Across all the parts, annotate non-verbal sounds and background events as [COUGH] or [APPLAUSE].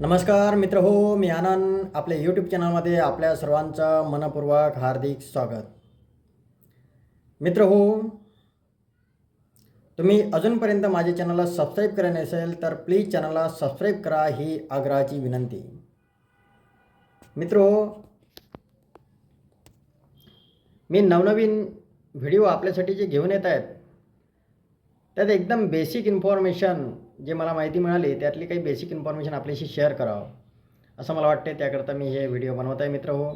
नमस्कार मित्र हो मी आनंद. आपल्या यूट्यूब चॅनलमध्ये आपल्या सर्वांचं मनपूर्वक हार्दिक स्वागत. मित्र हो तुम्ही अजूनपर्यंत माझ्या चॅनलला सबस्क्राईब करा नसेल तर प्लीज चॅनलला सबस्क्राईब करा ही आग्रहाची विनंती. मित्र हो मी नवनवीन व्हिडिओ आपल्यासाठी जे घेऊन येत आहेत त्यात एकदम बेसिक इन्फॉर्मेशन जे मला माहिती मिळाली त्यातली काही बेसिक इन्फॉर्मेशन आपल्याशी शेअर करावं. असं मला वाटते त्याकरता मी हे व्हिडिओ बनवत आहे मित्र हो.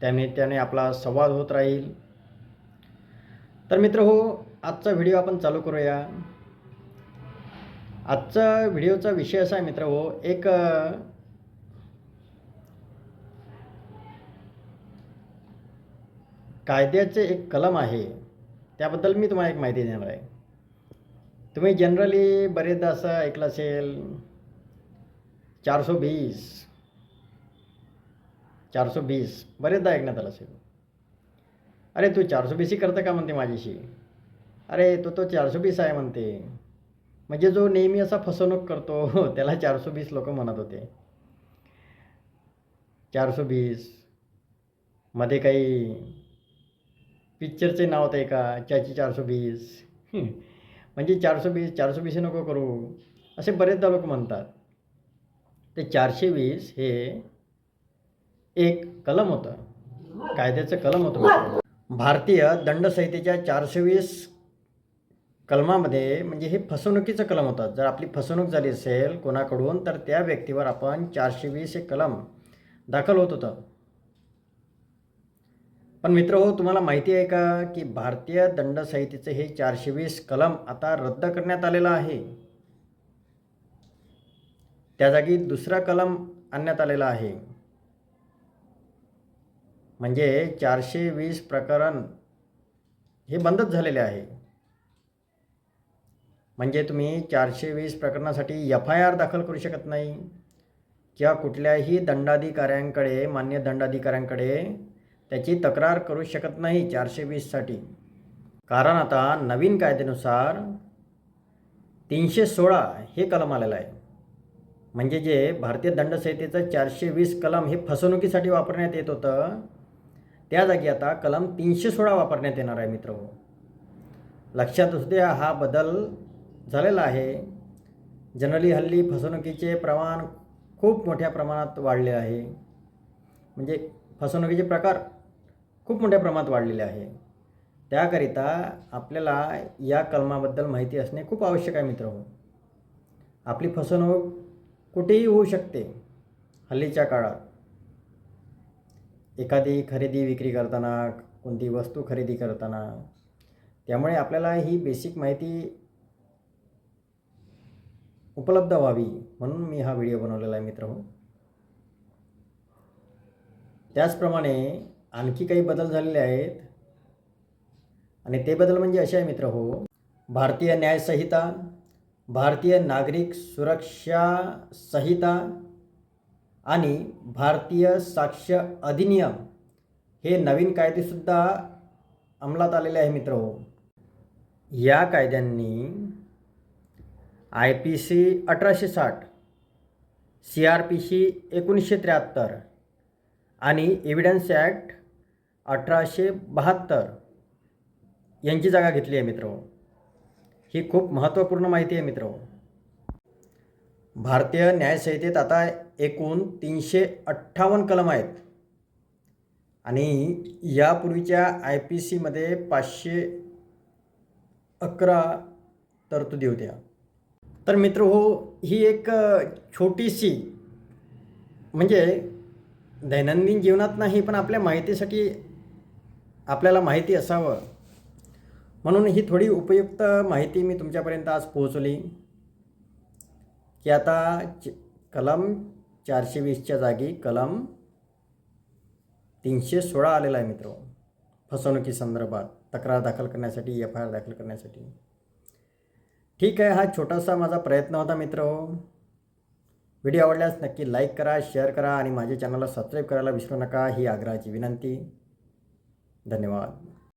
त्यानिमित्ताने आपला संवाद होत राहील. तर मित्र हो आजचा व्हिडिओ आपण चालू करूया. आजचा व्हिडिओचा विषय असा आहे मित्र हो एक कायद्याचे एक कलम आहे. त्याबद्दल मी तुम्हाला एक माहिती देणार आहे. तुम्ही जनरली बरेचदा असं ऐकलं असेल चारशे बीस चारशे बीस बरेचदा ऐकण्यात आलं असेल. अरे तू चारशे बीसी करतं का म्हणते माझ्याशी? अरे तो तो चारशे बीस आहे म्हणते. म्हणजे जो नेहमी असा फसवणूक करतो [LAUGHS] त्याला चारशे बीस लोक म्हणत होते. चारशे बीसमध्ये काही पिक्चरचे नाव होते का चाची चारशे बीस म्हणजे चारशे वीस चारशे वीस नको करू. असे बरेचदा लोक म्हणतात. ते चारशे वीस हे एक कलम होतं. कायद्याचं कलम होतं. भारतीय दंडसंहितेच्या चारशे वीस कलमामध्ये म्हणजे हे फसवणुकीचं कलम होतं. जर आपली फसवणूक झाली असेल कोणाकडून तर त्या व्यक्तीवर आपण चारशे वीस हे कलम दाखल होत होतं. पण मित्र हो तुम्हाला माहिती आहे का की भारतीय दंडसंहितेचे हे चारशे वीस कलम आता रद्द करण्यात आलेलं आहे. त्या जागी दुसरा कलम आणण्यात आलेला आहे. म्हणजे चारशे वीस प्रकरण हे बंदच झालेले आहे. म्हणजे तुम्ही चारशे वीस प्रकरणासाठी एफ आय आर दाखल करू शकत नाही. किंवा कुठल्याही दंडाधिकाऱ्यांकडे मान्य दंडाधिकाऱ्यांकडे त्याची तक्रार करू शकत नाही चारशे वीससाठी कारण आता नवीन कायद्यानुसार तीनशे सोळा हे कलम आलेलं आहे. म्हणजे जे भारतीय दंडसंहितेचं चारशे वीस कलम हे फसवणुकीसाठी वापरण्यात येत होतं त्या जागी आता कलम तीनशे सोळा वापरण्यात येणार आहे मित्र हो. लक्षात असू द्या हा बदल झालेला आहे. जनरली हल्ली फसवणुकीचे प्रमाण खूप मोठ्या प्रमाणात वाढले आहे. म्हणजे फसवणुकीचे प्रकार खूप मोठ्या प्रमाणात वाढलेले आहे. त्याकरिता आपल्याला या कलमाबद्दल माहिती असणे खूप आवश्यक आहे मित्र आपली फसवणूक कुठेही होऊ शकते हल्लीच्या काळात. एखादी खरेदी विक्री करताना कोणती वस्तू खरेदी करताना त्यामुळे आपल्याला ही बेसिक माहिती उपलब्ध व्हावी म्हणून मी हा व्हिडिओ बनवलेला आहे मित्र त्याचप्रमाणे आणखी काही बदल झालेले आहेत? आणि ते बदल म्हणजे असे आहे मित्र हो भारतीय न्यायसंहिता भारतीय नागरिक सुरक्षा संहिता आणि भारतीय साक्ष अधिनियम हे नवीन कायदेसुद्धा अंमलात आलेले आहे मित्र हो. या कायद्यांनी आय पी सी अठराशे साठ सी आर पी सी एकोणीसशे त्र्याहत्तर आणि एव्हिडन्स ॲक्ट अठराशे बहात्तर यांची जागा घेतली आहे मित्र ही खूप महत्त्वपूर्ण माहिती आहे मित्र भारतीय न्यायसंहितेत आता एकूण तीनशे अठ्ठावन्न कलम आहेत. आणि यापूर्वीच्या आय पी सीमध्ये पाचशे अकरा तरतुदी होत्या. तर मित्र हो ही एक छोटीशी म्हणजे दैनंदिन जीवनात नाही पण आपल्या माहितीसाठी आपल्याला माहिती असावं. म्हणून ही थोडी उपयुक्त माहिती मी तुमच्यापर्यंत आज पोहोचली की आता च कलम चारशे वीसच्या जागी कलम तीनशे सोळा आलेला आहे मित्र. फसवणुकीसंदर्भात तक्रार दाखल करण्यासाठी एफ आय आर दाखल करण्यासाठी. ठीक आहे हा छोटासा माझा प्रयत्न होता मित्र. व्हिडिओ आवडल्यास नक्की लाईक करा शेअर करा आणि माझ्या चॅनलला सबस्क्राईब करायला विसरू नका. ही आग्रहाची विनंती. धन्यवाद